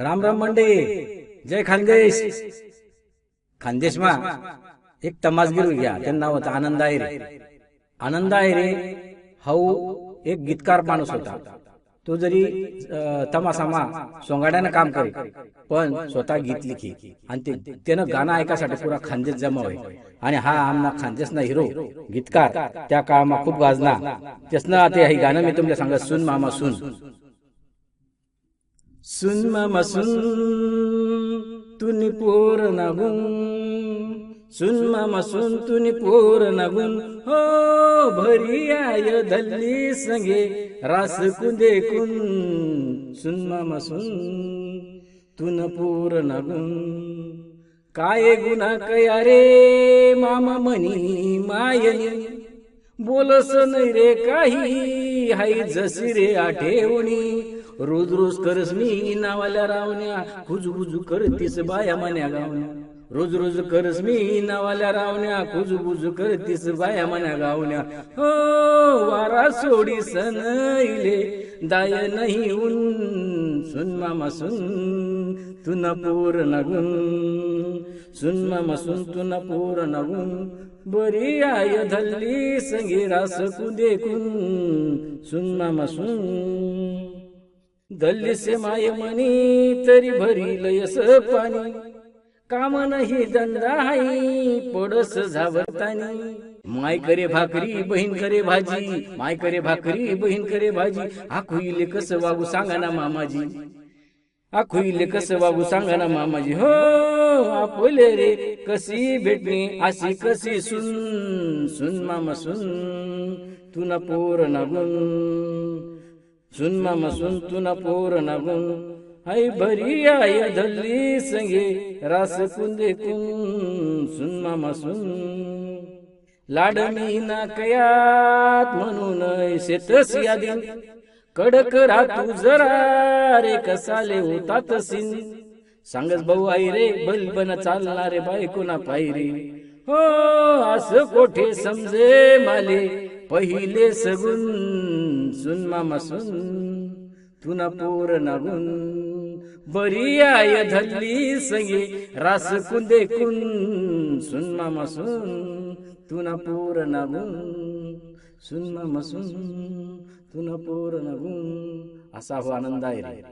Ram Ram Monday. जय खानदेश। खानदेश। मा। एक तमासगीर घ्या. त्यांचं नाव होतं आनंद आयरे आनंद आयरे हाऊ एक गीतकार माणूस होता. तो जरी तमासामा सोंगाड्यानं काम करे पण स्वतः गीत लिखी. आणि ते त्यानं गाणं ऐकासाठी पुरा खानदेश जमा होय आणि हा आमना खानदेशना हिरो गीतकार. त्या काळामा खूप गाजला त्यासनं ते हे गाणं मी तुमच्या सांगत सुन. मामा सुन. सुन मामा सुन तुनी पोर नागून सुन मामा सुन तुनी पोर नागून हो भरी आय धल्ली संगे रास कुंदे कुन सुन मामा सुन तुन पोर नागून काय गुन्हा कया रे मामा म्हणी मायनी बोलस नाही रे काही. हाय जसी रे आठेवणी. रोज रोज करस मी नावाल्या रावण्या. खुजबुजू करतीस बाया मन्या गावण्या. रोज रोज करस मी नावाल्या रावण्या. खुजबुजू करतीस बाया मन्या गावण्या. हो वारा सोडी सन इले दाय नाही उन सुन मामा सुन. तुना पोर नगुन. सुन मामा सुन तुना पोर बरी आय धल्ली संगीरास कुदेकून कुदे कुन सुन से माय मनी तरी भरी लयस पाणी। काम नाही दंदा हाई पडस झावतानी माय करे भाकरी बहीण करे भाजी। माय करे भाकरी बहीण करे भाजी। आखुईले कस वागू सांगा ना मामाजी। आखुईले कस वागू सांगा ना मामाजी हो। आपोले रे. कशी भेटणी अशी कशी? सुन सुन मामा सुन. तुना पोर नागून सुन मामा सुन तुना पोर नागून आई भरी आय धल्ली संगे. रास कुंदे कुन सुन मामा सुन. लाडमी ना कयात म्हणून शेतस यादी कडक राहतू जरा रे कसाले होतात सिन. सांगस भाऊ आई रे बलबन चालणारे बायको ना पायरी. हो असं कोठे समजे माले? पहिले सगुन सुन मामा सुन तुना पोर नागून बरी आय धल्ली संगे रास कुंदे कुन सुन मामा सुन तुना पोर नागून सुन मामा सुन तुना पोर नागून असा हो आनंद आहे रे.